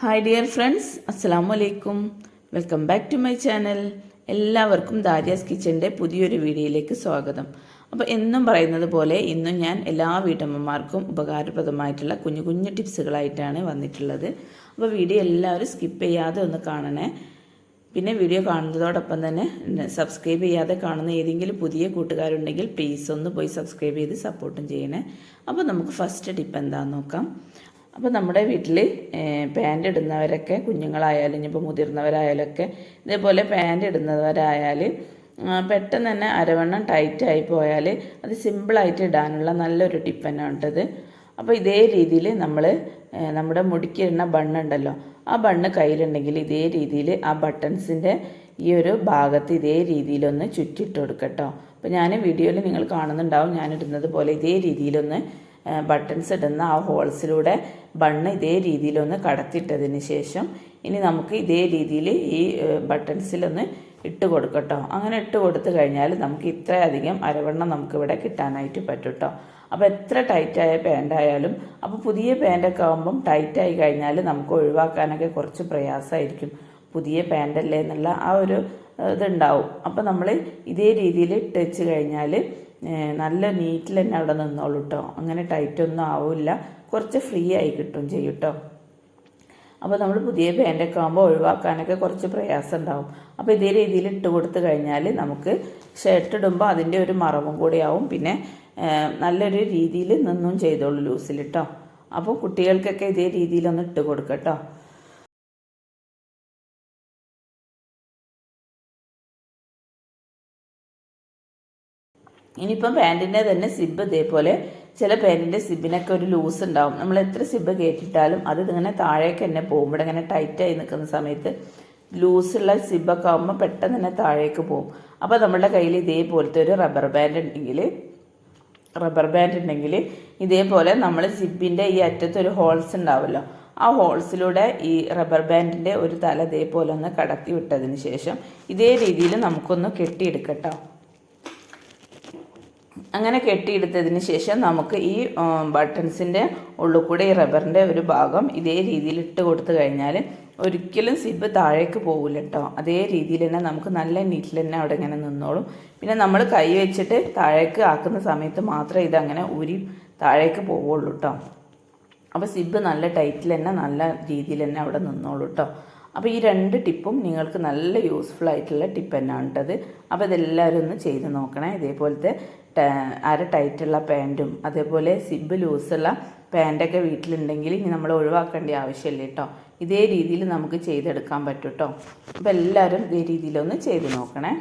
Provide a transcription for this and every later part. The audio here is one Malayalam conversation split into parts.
ഹായ് ഡിയർ ഫ്രണ്ട്സ് അസ്സാം വലൈക്കും welcome back to my channel എല്ലാവർക്കും ദാരിയാസ് കിച്ചന്റെ പുതിയൊരു വീഡിയോയിലേക്ക് സ്വാഗതം. അപ്പോൾ എന്നും പറയുന്നത് പോലെ ഇന്നും ഞാൻ എല്ലാ വീട്ടമ്മമാർക്കും ഉപകാരപ്രദമായിട്ടുള്ള കുഞ്ഞു കുഞ്ഞു ടിപ്സുകളായിട്ടാണ് വന്നിട്ടുള്ളത്. അപ്പോൾ വീഡിയോ എല്ലാവരും സ്കിപ്പ് ചെയ്യാതെ ഒന്ന് കാണണേ. പിന്നെ വീഡിയോ കാണുന്നതോടൊപ്പം തന്നെ സബ്സ്ക്രൈബ് ചെയ്യാതെ കാണുന്ന ഏതെങ്കിലും പുതിയ കൂട്ടുകാരുണ്ടെങ്കിൽ പ്ലീസ് ഒന്ന് പോയി സബ്സ്ക്രൈബ് ചെയ്ത് സപ്പോർട്ടും ചെയ്യണേ. അപ്പോൾ നമുക്ക് ഫസ്റ്റ് ടിപ്പ് എന്താണെന്ന് നോക്കാം. അപ്പോൾ നമ്മുടെ വീട്ടിൽ പാന്റ് ഇടുന്നവരൊക്കെ കുഞ്ഞുങ്ങളായാലും ഇനിയിപ്പോൾ മുതിർന്നവരായാലൊക്കെ ഇതേപോലെ പാന്റ് ഇടുന്നവരായാൽ പെട്ടെന്ന് തന്നെ അരവണ്ണം ടൈറ്റായി പോയാൽ അത് സിമ്പിളായിട്ട് ഇടാനുള്ള നല്ലൊരു ടിപ്പ് തന്നെ ഉണ്ടത് അപ്പോൾ ഇതേ രീതിയിൽ നമ്മൾ നമ്മുടെ മുടിക്കിടുന്ന ബണ്ണുണ്ടല്ലോ ആ ബണ്ണ് കയ്യിലുണ്ടെങ്കിൽ ഇതേ രീതിയിൽ ആ ബട്ടൺസിന്റെ ഈ ഒരു ഭാഗത്ത് ഇതേ രീതിയിലൊന്ന് ചുറ്റിട്ട് കൊടുക്കട്ടോ. അപ്പോൾ ഞാൻ വീഡിയോയിൽ നിങ്ങൾ കാണുന്നുണ്ടാവും ഞാൻ ഇടുന്നത് പോലെ ഇതേ രീതിയിലൊന്ന് ബട്ടൺസ് ഇടുന്ന ആ ഹോൾസിലൂടെ ബണ്ണ് ഇതേ രീതിയിലൊന്ന് കടത്തിയിട്ടതിന് ശേഷം ഇനി നമുക്ക് ഇതേ രീതിയിൽ ഈ ബട്ടൺസിലൊന്ന് ഇട്ട് കൊടുക്കട്ടോ. അങ്ങനെ ഇട്ട് കൊടുത്തു കഴിഞ്ഞാൽ നമുക്ക് ഇത്രയധികം അരവണ്ണം നമുക്കിവിടെ കിട്ടാനായിട്ട് പറ്റും കേട്ടോ അപ്പോൾ എത്ര ടൈറ്റായ പാന്റായാലും അപ്പോൾ പുതിയ പാന്റൊക്കെ ആകുമ്പം ടൈറ്റായി കഴിഞ്ഞാൽ നമുക്ക് ഒഴിവാക്കാനൊക്കെ കുറച്ച് പ്രയാസമായിരിക്കും. പുതിയ പാന്റല്ലേ എന്നുള്ള ആ ഒരു ഇതുണ്ടാവും. അപ്പോൾ നമ്മൾ ഇതേ രീതിയിൽ ഇട്ട് വെച്ച് കഴിഞ്ഞാൽ നല്ല നീറ്റിൽ തന്നെ അവിടെ നിന്നോളൂ കേട്ടോ അങ്ങനെ ടൈറ്റൊന്നും ആവില്ല. കുറച്ച് ഫ്രീ ആയി കിട്ടും ചെയ്യും കേട്ടോ അപ്പോൾ നമ്മൾ പുതിയ പാന്റൊക്കെ ആകുമ്പോൾ ഒഴിവാക്കാനൊക്കെ കുറച്ച് പ്രയാസം ഉണ്ടാവും. അപ്പോൾ ഇതേ രീതിയിൽ ഇട്ട് കൊടുത്തു കഴിഞ്ഞാൽ നമുക്ക് ഷർട്ട് ഇടുമ്പോൾ അതിന്റെ ഒരു മറവും കൂടി ആവും. പിന്നെ നല്ലൊരു രീതിയിൽ നിന്നും ചെയ്തോളൂ ലൂസിൽ കേട്ടോ അപ്പോൾ കുട്ടികൾക്കൊക്കെ ഇതേ രീതിയിലൊന്ന് ഇട്ട് കൊടുക്കുക ഇനിയിപ്പം പാന്റിന്റെ തന്നെ സിബ് ഇതേപോലെ ചില പാന്റിന്റെ സിബിനൊക്കെ ഒരു ലൂസ് ഉണ്ടാവും. നമ്മൾ എത്ര സിബ് കയറ്റിയിട്ടാലും അത് ഇങ്ങനെ താഴേക്ക് തന്നെ പോകും. ഇവിടെ ഇങ്ങനെ ടൈറ്റായി നിൽക്കുന്ന സമയത്ത് ലൂസുള്ള സിബൊക്കെ ആകുമ്പോൾ പെട്ടെന്ന് തന്നെ താഴേക്ക് പോകും. അപ്പോൾ നമ്മുടെ കയ്യിൽ ഇതേപോലത്തെ ഒരു റബ്ബർ ബാൻഡ് ഉണ്ടെങ്കിൽ റബ്ബർ ബാൻഡ് ഉണ്ടെങ്കിൽ ഇതേപോലെ നമ്മൾ സിബിന്റെ ഈ അറ്റത്തൊരു ഹോൾസ് ഉണ്ടാവുമല്ലോ ആ ഹോൾസിലൂടെ ഈ റബ്ബർ ബാൻഡിന്റെ ഒരു തല ഇതേപോലെ ഒന്ന് കടത്തി വിട്ടതിന് ശേഷം ഇതേ രീതിയിൽ നമുക്കൊന്ന് കെട്ടിയെടുക്കട്ടോ അങ്ങനെ കെട്ടിയെടുത്തതിന് ശേഷം നമുക്ക് ഈ ബട്ടൺസിന്റെ ഉള്ളിൽ കൂടെ ഈ റബ്ബറിന്റെ ഒരു ഭാഗം ഇതേ രീതിയിൽ ഇട്ട് കൊടുത്തു കഴിഞ്ഞാൽ ഒരിക്കലും സിബ് താഴേക്ക് പോകില്ല കേട്ടോ. അതേ രീതിയിൽ തന്നെ നമുക്ക് നല്ല നീറ്റിൽ തന്നെ അവിടെ ഇങ്ങനെ നിന്നോളും. പിന്നെ നമ്മൾ കൈ വെച്ചിട്ട് താഴേക്ക് ആക്കുന്ന സമയത്ത് മാത്രമേ ഇതങ്ങനെ ഊരി താഴേക്ക് പോവുള്ളൂ കേട്ടോ. അപ്പോൾ സിബ് നല്ല ടൈറ്റിൽ തന്നെ നല്ല രീതിയിൽ തന്നെ അവിടെ നിന്നോളൂ കേട്ടോ. അപ്പോൾ ഈ രണ്ട് ടിപ്പും നിങ്ങൾക്ക് നല്ല യൂസ്ഫുൾ ആയിട്ടുള്ള ടിപ്പ് തന്നെയാണ് കേട്ടത് അപ്പോൾ ഇതെല്ലാവരും ഒന്ന് ചെയ്ത് നോക്കണേ. ഇതേപോലത്തെ അര ടൈറ്റുള്ള പാന്റും അതേപോലെ സിബ് ലൂസുള്ള പാന്റൊക്കെ വീട്ടിലുണ്ടെങ്കിൽ ഇനി നമ്മൾ ഒഴിവാക്കേണ്ട ആവശ്യമില്ല കേട്ടോ ഇതേ രീതിയിൽ നമുക്ക് ചെയ്തെടുക്കാൻ പറ്റും കേട്ടോ അപ്പോൾ എല്ലാവരും ഇതേ രീതിയിലൊന്ന് ചെയ്ത് നോക്കണേ.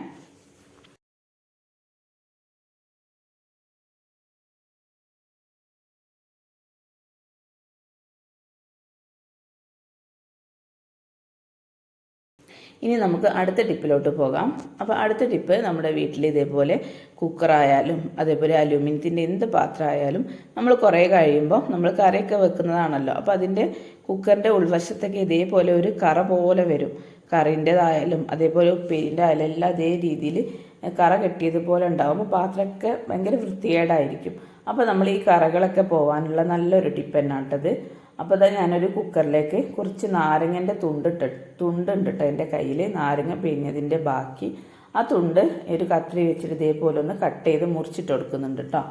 ഇനി നമുക്ക് അടുത്ത ടിപ്പിലോട്ട് പോകാം. അപ്പോൾ അടുത്ത ടിപ്പ് നമ്മുടെ വീട്ടിൽ ഇതേപോലെ കുക്കറായാലും അതേപോലെ അലൂമിനിയത്തിന്റെ എന്ത് പാത്രമായാലും നമ്മൾ കുറേ കഴിയുമ്പോൾ നമ്മൾ കറിയൊക്കെ വെക്കുന്നതാണല്ലോ. അപ്പോൾ അതിന്റെ കുക്കറിന്റെ ഉൾവശത്തൊക്കെ ഇതേപോലെ ഒരു കറ പോലെ വരും. കറിന്റെതായാലും അതേപോലെ ഉപ്പേരിന്റെ ആയാലും എല്ലാം അതേ രീതിയിൽ കറ കെട്ടിയതുപോലെ ഉണ്ടാവും. അപ്പോൾ പാത്രമൊക്കെ ഭയങ്കര വൃത്തികേടായിരിക്കും. അപ്പോൾ നമ്മൾ ഈ കറകളൊക്കെ പോകാനുള്ള നല്ലൊരു ടിപ്പ് തന്നെയാട്ടത് അപ്പോൾ ഇതാ ഞാനൊരു കുക്കറിലേക്ക് കുറച്ച് നാരങ്ങന്റെ തുണ്ടിട്ട് തുണ്ടുണ്ട് കേട്ടോ എന്റെ കയ്യിൽ നാരങ്ങ പിഴിഞ്ഞതിന്റെ ബാക്കി. ആ തുണ്ട് ഒരു കത്രി വെച്ചിട്ട് ഇതേപോലെ ഒന്ന് കട്ട് ചെയ്ത് മുറിച്ചിട്ട് കൊടുക്കുന്നുണ്ട് കേട്ടോ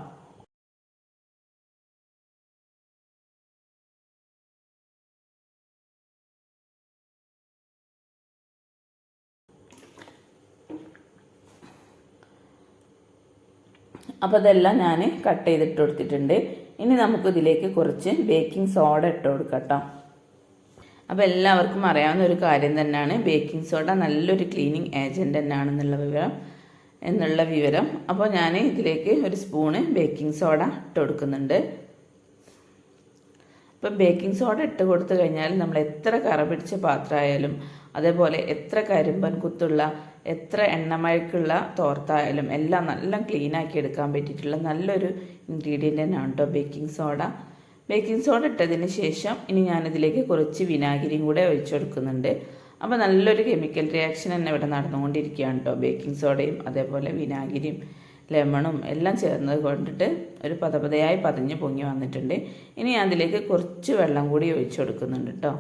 അപ്പോൾ ഇതെല്ലാം ഞാൻ കട്ട് ചെയ്തിട്ട് കൊടുത്തിട്ടുണ്ട്. ഇനി നമുക്കിതിലേക്ക് കുറച്ച് ബേക്കിംഗ് സോഡ ഇട്ട് കൊടുക്കാം കേട്ടോ അപ്പോൾ എല്ലാവർക്കും അറിയാവുന്ന ഒരു കാര്യം തന്നെയാണ്. ബേക്കിംഗ് സോഡ നല്ലൊരു ക്ലീനിങ് ഏജന്റ് തന്നെയാണെന്നുള്ള വിവരം എന്നുള്ള വിവരം. അപ്പോൾ ഞാൻ ഇതിലേക്ക് ഒരു സ്പൂണ് ബേക്കിംഗ് സോഡ ഇട്ട് കൊടുക്കുന്നുണ്ട്. അപ്പം ബേക്കിംഗ് സോഡ ഇട്ട് കൊടുത്തു കഴിഞ്ഞാൽ നമ്മൾ എത്ര കറ പിടിച്ച പാത്രമായാലും അതേപോലെ എത്ര കരിമ്പൻ കുത്തുള്ള എത്ര എണ്ണമയക്കുള്ള തോർത്തായാലും എല്ലാം നല്ല ക്ലീൻ ആക്കി എടുക്കാൻ പറ്റിയിട്ടുള്ള നല്ലൊരു ഇൻഗ്രീഡിയന്റ് തന്നെയാണ് കേട്ടോ ബേക്കിംഗ് സോഡ ബേക്കിംഗ് സോഡ ഇട്ടതിന് ശേഷം ഇനി ഞാനിതിലേക്ക് കുറച്ച് വിനാഗിരിയും കൂടെ ഒഴിച്ചു കൊടുക്കുന്നുണ്ട്. അപ്പോൾ നല്ലൊരു കെമിക്കൽ റിയാക്ഷൻ തന്നെ ഇവിടെ നടന്നുകൊണ്ടിരിക്കുകയാണ് കേട്ടോ ബേക്കിംഗ് സോഡയും അതേപോലെ വിനാഗിരിയും ലെമണും എല്ലാം ചേർന്നത് കൊണ്ടിട്ട് ഒരു പതപതയായി പതഞ്ഞ് പൊങ്ങി വന്നിട്ടുണ്ട്. ഇനി അതിലേക്ക് കുറച്ച് വെള്ളം കൂടി ഒഴിച്ചു കൊടുക്കുന്നുണ്ട് കേട്ടോ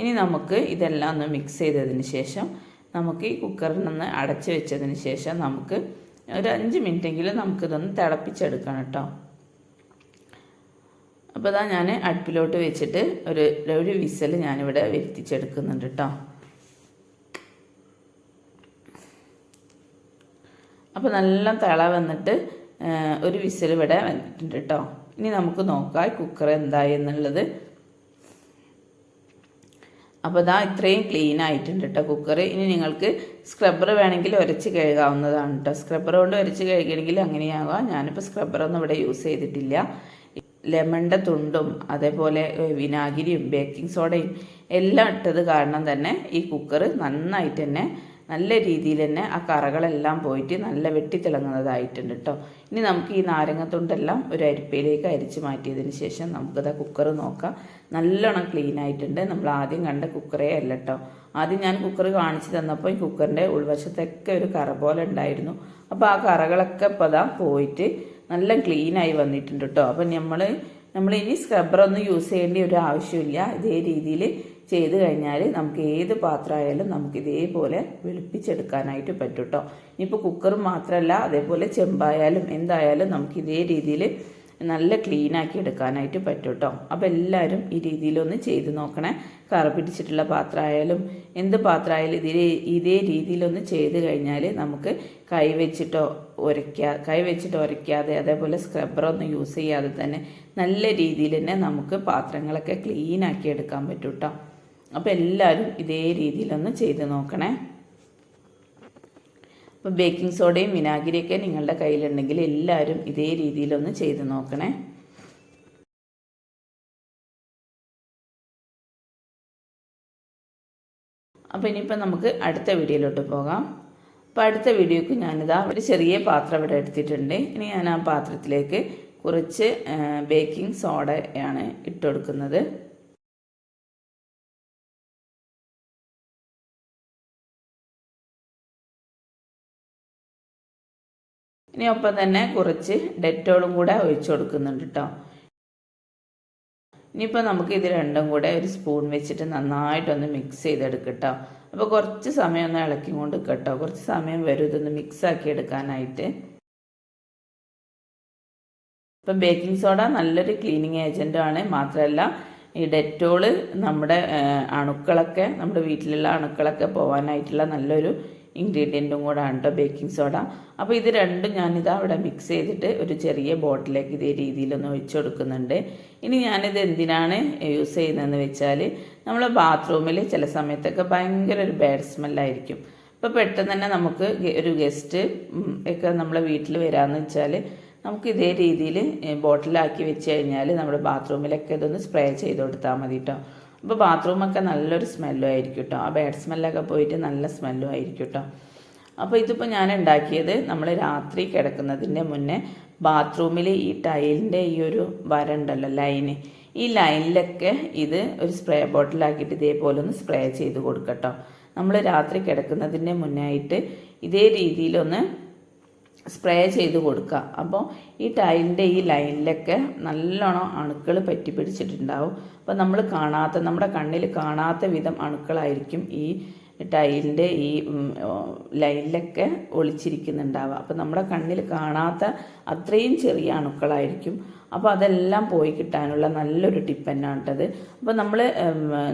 ഇനി നമുക്ക് ഇതെല്ലാം ഒന്ന് മിക്സ് ചെയ്തതിന് ശേഷം നമുക്ക് ഈ കുക്കറിൽ നിന്ന് അടച്ച് വെച്ചതിന് ശേഷം നമുക്ക് ഒരു അഞ്ച് മിനിറ്റെങ്കിലും നമുക്കിതൊന്ന് തിളപ്പിച്ചെടുക്കണം കേട്ടോ. അപ്പോൾ ഇതാ ഞാൻ അടുപ്പിലോട്ട് വെച്ചിട്ട് ഒരു ഒരു വിസൽ ഞാനിവിടെ വരുത്തിച്ചെടുക്കുന്നുണ്ട് കേട്ടോ. അപ്പോൾ നല്ല തിള വന്നിട്ട് ഒരു വിസിൽ ഇവിടെ വന്നിട്ടുണ്ട് കേട്ടോ. ഇനി നമുക്ക് നോക്കാം കുക്കർ എന്തായി എന്നുള്ളത്. അപ്പോൾ ഇതാ ഇത്രയും ക്ലീൻ ആയിട്ടുണ്ട് കേട്ടോ കുക്കർ ഇനി നിങ്ങൾക്ക് സ്ക്രബ്ബർ വേണമെങ്കിൽ ഉരച്ച് കഴുകാവുന്നതാണ് കേട്ടോ സ്ക്രബ്ബർ കൊണ്ട് ഉരച്ച് കഴുകണമെങ്കിൽ അങ്ങനെയാകാം ഞാനിപ്പോൾ സ്ക്രബ്ബറൊന്നും ഇവിടെ യൂസ് ചെയ്തിട്ടില്ല. ലെമണിന്റെ തുണ്ടും അതേപോലെ വിനാഗിരിയും ബേക്കിംഗ് സോഡയും എല്ലാം ഇട്ടത് കാരണം തന്നെ ഈ കുക്കർ നന്നായിട്ട് തന്നെ നല്ല രീതിയിൽ തന്നെ ആ കറകളെല്ലാം പോയിട്ട് നല്ല വെട്ടിത്തിളങ്ങുന്നതായിട്ടുണ്ട് കേട്ടോ. ഇനി നമുക്ക് ഈ നാരങ്ങത്തുണ്ടെല്ലാം ഒരു അരിപ്പയിലേക്ക് അരിച്ച് മാറ്റിയതിന് ശേഷം നമുക്കത് കുക്കർ നോക്കാം. നല്ലോണം ക്ലീൻ ആയിട്ടുണ്ട്. നമ്മൾ ആദ്യം കണ്ട കുക്കറേ അല്ല കേട്ടോ. ആദ്യം ഞാൻ കുക്കർ കാണിച്ചു തന്നപ്പോൾ ഈ കുക്കറിന്റെ ഉൾവശത്തൊക്കെ ഒരു കറ പോലെ ഉണ്ടായിരുന്നു. അപ്പോൾ ആ കറകളൊക്കെ ഇപ്പോൾ അതാ പോയിട്ട് നല്ല ക്ലീനായി വന്നിട്ടുണ്ട് കേട്ടോ. അപ്പം നമ്മൾ ഇനി സ്ക്രബ്ബറൊന്നും യൂസ് ചെയ്യേണ്ട ഒരു ആവശ്യമില്ല. ഇതേ രീതിയിൽ ചെയ്ത് കഴിഞ്ഞാൽ നമുക്ക് ഏത് പാത്രമായാലും നമുക്ക് ഇതേപോലെ വെളുപ്പിച്ചെടുക്കാനായിട്ട് പറ്റും കേട്ടോ ഇനിയിപ്പോൾ കുക്കർ മാത്രമല്ല അതേപോലെ ചെമ്പായാലും എന്തായാലും നമുക്ക് ഇതേ രീതിയിൽ നല്ല ക്ലീൻ ആക്കി എടുക്കാനായിട്ട് പറ്റും കേട്ടോ അപ്പോൾ എല്ലാവരും ഈ രീതിയിലൊന്ന് ചെയ്ത് നോക്കണേ. കറ പിടിച്ചിട്ടുള്ള പാത്രമായാലും എന്ത് പാത്രമായാലും ഇതിൽ ഇതേ രീതിയിലൊന്ന് ചെയ്ത് കഴിഞ്ഞാൽ നമുക്ക് കൈ വെച്ചിട്ടോ ഉരയ്ക്കാ കൈ വെച്ചിട്ട് ഉരയ്ക്കാതെ അതേപോലെ സ്ക്രബ്ബറൊന്നും യൂസ് ചെയ്യാതെ തന്നെ നല്ല രീതിയിൽ തന്നെ നമുക്ക് പാത്രങ്ങളൊക്കെ ക്ലീൻ ആക്കി എടുക്കാൻ പറ്റും കേട്ടോ അപ്പോൾ എല്ലാവരും ഇതേ രീതിയിലൊന്ന് ചെയ്ത് നോക്കണേ. അപ്പോൾ ബേക്കിംഗ് സോഡയും വിനാഗിരിയൊക്കെ നിങ്ങളുടെ കയ്യിലുണ്ടെങ്കിൽ എല്ലാവരും ഇതേ രീതിയിലൊന്ന് ചെയ്ത് നോക്കണേ. അപ്പോൾ ഇനിയിപ്പോൾ നമുക്ക് അടുത്ത വീഡിയോയിലോട്ട് പോകാം. അപ്പോൾ അടുത്ത വീഡിയോക്ക് ഞാനിതാ ഒരു ചെറിയ പാത്രം ഇവിടെ എടുത്തിട്ടുണ്ട്. ഇനി ഞാൻ ആ പാത്രത്തിലേക്ക് കുറച്ച് ബേക്കിംഗ് സോഡയാണ് ഇട്ട് കൊടുക്കുന്നത്. ഇനി ഒപ്പം തന്നെ കുറച്ച് ഡെറ്റോളും കൂടെ ഒഴിച്ചു കൊടുക്കുന്നുണ്ട് കേട്ടോ ഇനിയിപ്പോൾ നമുക്ക് ഇത് രണ്ടും കൂടെ ഒരു സ്പൂൺ വെച്ചിട്ട് നന്നായിട്ടൊന്ന് മിക്സ് ചെയ്തെടുക്കട്ടോ അപ്പോൾ കുറച്ച് സമയം ഒന്ന് ഇളക്കി കൊണ്ട് കേട്ടോ കുറച്ച് സമയം വരും ഇതൊന്ന് മിക്സ് ആക്കി എടുക്കാനായിട്ട്. ഇപ്പം ബേക്കിംഗ് സോഡ നല്ലൊരു ക്ലീനിങ് ഏജന്റുമാണ് മാത്രമല്ല ഈ ഡെറ്റോൾ നമ്മുടെ അണുക്കളൊക്കെ നമ്മുടെ വീട്ടിലുള്ള അണുക്കളൊക്കെ പോകാനായിട്ടുള്ള നല്ലൊരു ഇൻഗ്രീഡിയന്റും കൂടാണ് കേട്ടോ ബേക്കിംഗ് സോഡ. അപ്പോൾ ഇത് രണ്ടും ഞാനിത് അവിടെ മിക്സ് ചെയ്തിട്ട് ഒരു ചെറിയ ബോട്ടിലേക്ക് ഇതേ രീതിയിലൊന്ന് ഒഴിച്ചു കൊടുക്കുന്നുണ്ട്. ഇനി ഞാനിത് എന്തിനാണ് യൂസ് ചെയ്യുന്നതെന്ന് വെച്ചാൽ നമ്മൾ ബാത്റൂമിൽ ചില സമയത്തൊക്കെ ഭയങ്കര ഒരു ബാഡ് സ്മെല്ലായിരിക്കും അപ്പോൾ പെട്ടെന്ന് തന്നെ നമുക്ക് ഒരു ഗസ്റ്റ് ഒക്കെ നമ്മളെ വീട്ടിൽ വരാമെന്ന് വെച്ചാൽ നമുക്ക് ഇതേ രീതിയിൽ ബോട്ടിലാക്കി വെച്ച് കഴിഞ്ഞാൽ നമ്മുടെ ബാത്റൂമിലൊക്കെ ഇതൊന്ന് സ്പ്രേ ചെയ്ത് കൊടുത്താൽ മതി കേട്ടോ അപ്പോൾ ബാത്റൂമൊക്കെ നല്ലൊരു സ്മെല്ലും ആയിരിക്കും കേട്ടോ ആ ബാഡ് സ്മെല്ലൊക്കെ പോയിട്ട് നല്ല സ്മെല്ലും ആയിരിക്കും കേട്ടോ അപ്പോൾ ഇതിപ്പോൾ ഞാൻ ഉണ്ടാക്കിയത് നമ്മൾ രാത്രി കിടക്കുന്നതിന്റെ മുന്നേ ബാത്റൂമിൽ ഈ ടൈലിന്റെ ഈ ഒരു വര ഉണ്ടല്ലോ ലൈന് ഈ ലൈനിലൊക്കെ ഇത് ഒരു സ്പ്രേ ബോട്ടിലാക്കിയിട്ട് ഇതേപോലെ ഒന്ന് സ്പ്രേ ചെയ്ത് കൊടുക്കട്ടോ. നമ്മൾ രാത്രി കിടക്കുന്നതിന്റെ മുന്നേ ആയിട്ട് ഇതേ രീതിയിലൊന്ന് സ്പ്രേ ചെയ്ത് കൊടുക്കുക അപ്പോൾ ഈ ടൈലിന്റെ ഈ ലൈനിലൊക്കെ നല്ലോണം അണുക്കൾ പറ്റി പിടിച്ചിട്ടുണ്ടാവും. അപ്പോൾ നമ്മൾ കാണാത്ത നമ്മുടെ കണ്ണിൽ കാണാത്ത വിധം അണുക്കളായിരിക്കും ഈ ടൈലിന്റെ ഈ ലൈനിലൊക്കെ ഒളിച്ചിരിക്കുന്നുണ്ടാവുക. അപ്പോൾ നമ്മുടെ കണ്ണിൽ കാണാത്ത അത്രയും ചെറിയ അണുക്കളായിരിക്കും. അപ്പോൾ അതെല്ലാം പോയി കിട്ടാനുള്ള നല്ലൊരു ടിപ്പ് തന്നെയാണ് കേട്ടത്. അപ്പോൾ നമ്മൾ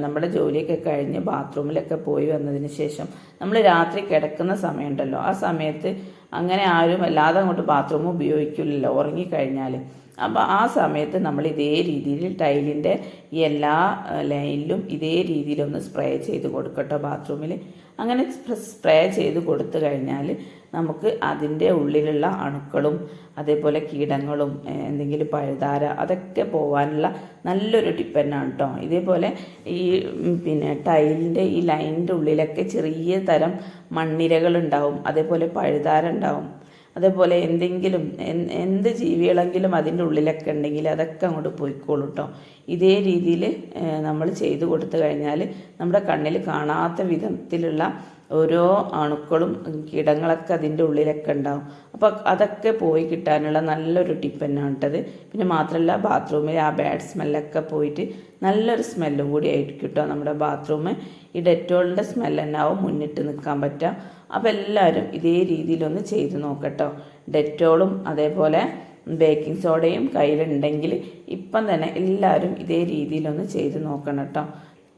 നമ്മുടെ ജോലിയൊക്കെ കഴിഞ്ഞ് ബാത്റൂമിലൊക്കെ പോയി വന്നതിന് ശേഷം നമ്മൾ രാത്രി കിടക്കുന്ന സമയമുണ്ടല്ലോ. ആ സമയത്ത് അങ്ങനെ ആരും അല്ലാതെ അങ്ങോട്ട് ബാത്റൂം ഉപയോഗിക്കില്ലല്ലോ ഉറങ്ങിക്കഴിഞ്ഞാൽ അപ്പോൾ ആ സമയത്ത് നമ്മൾ ഇതേ രീതിയിൽ ടൈലിന്റെ എല്ലാ ലൈനിലും ഇതേ രീതിയിലൊന്ന് സ്പ്രേ ചെയ്ത് കൊടുക്കട്ടോ ബാത്റൂമിൽ അങ്ങനെ സ്പ്രേ ചെയ്ത് കൊടുത്തു കഴിഞ്ഞാൽ നമുക്ക് അതിന്റെ ഉള്ളിലുള്ള അണുക്കളും അതേപോലെ കീടങ്ങളും എന്തെങ്കിലും പഴുതാര അതൊക്കെ പോകാനുള്ള നല്ലൊരു ടിപ്പ് തന്നെയാണ് കേട്ടോ ഇതേപോലെ ഈ പിന്നെ ടൈലിന്റെ ഈ ലൈനിന്റെ ഉള്ളിലൊക്കെ ചെറിയ തരം മണ്ണിരകളുണ്ടാവും അതേപോലെ പഴുതാര ഉണ്ടാവും അതേപോലെ എന്തെങ്കിലും എന്ത് ജീവികളെങ്കിലും അതിന്റെ ഉള്ളിലൊക്കെ ഉണ്ടെങ്കിൽ അതൊക്കെ അങ്ങോട്ട് പോയിക്കോളൂ കേട്ടോ ഇതേ രീതിയിൽ നമ്മൾ ചെയ്തു കൊടുത്തു കഴിഞ്ഞാൽ നമ്മുടെ കണ്ണിൽ കാണാത്ത വിധത്തിലുള്ള ഓരോ അണുക്കളും കീടങ്ങളൊക്കെ അതിന്റെ ഉള്ളിലൊക്കെ ഉണ്ടാവും. അപ്പോൾ അതൊക്കെ പോയി കിട്ടാനുള്ള നല്ലൊരു ടിപ്പ് തന്നെയാണ് കേട്ടത്. പിന്നെ മാത്രമല്ല ബാത്റൂമിൽ ആ ബാഡ് സ്മെല്ലൊക്കെ പോയിട്ട് നല്ലൊരു സ്മെല്ലും കൂടി ആയിട്ട് കേട്ടോ നമ്മുടെ ബാത്റൂം ഈ ഡെറ്റോളിന്റെ സ്മെല്ല് മുന്നിട്ട് നിൽക്കാൻ പറ്റുക. അപ്പോൾ എല്ലാവരും ഇതേ രീതിയിലൊന്ന് ചെയ്ത് നോക്കട്ടോ. ഡെറ്റോളും അതേപോലെ ബേക്കിംഗ് സോഡയും കയ്യിലുണ്ടെങ്കിൽ ഇപ്പം തന്നെ എല്ലാവരും ഇതേ രീതിയിലൊന്ന് ചെയ്ത് നോക്കണം കേട്ടോ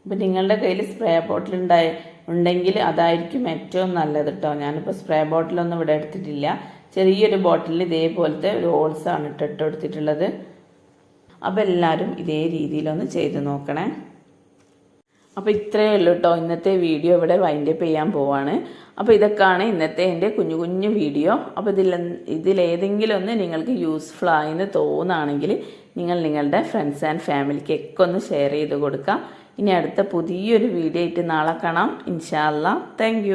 ഇപ്പം നിങ്ങളുടെ കയ്യിൽ സ്പ്രേ ബോട്ടിൽ ഉണ്ടായി ഉണ്ടെങ്കിൽ അതായിരിക്കും ഏറ്റവും നല്ലത് കേട്ടോ ഞാനിപ്പോൾ സ്പ്രേ ബോട്ടിലൊന്നും ഇവിടെ എടുത്തിട്ടില്ല. ചെറിയൊരു ബോട്ടിലിൽ ഇതേപോലത്തെ ഒരു ഹോൾസാണ് ഇട്ടിട്ട് എടുത്തിട്ടുള്ളത് അപ്പോൾ എല്ലാവരും ഇതേ രീതിയിലൊന്ന് ചെയ്ത് നോക്കണേ. അപ്പോൾ ഇത്രയേ ഉള്ളൂ കേട്ടോ ഇന്നത്തെ വീഡിയോ ഇവിടെ വൈൻഡപ്പ് ചെയ്യാൻ പോവാണ്. അപ്പോൾ ഇതൊക്കെയാണ് ഇന്നത്തെ എന്റെ കുഞ്ഞു കുഞ്ഞു വീഡിയോ. അപ്പോൾ ഇതിൽ ഇതിലേതെങ്കിലും ഒന്ന് നിങ്ങൾക്ക് യൂസ്ഫുൾ ആയെന്ന് തോന്നുകയാണെങ്കിൽ നിങ്ങൾ നിങ്ങളുടെ ഫ്രണ്ട്സ് ആൻഡ് ഫാമിലിക്കൊക്കെ ഒന്ന് ഷെയർ ചെയ്ത് കൊടുക്കുക ഇനി അടുത്ത പുതിയൊരു വീഡിയോ ആയിട്ട് നാളെ കാണാം. ഇൻഷാല്ല താങ്ക്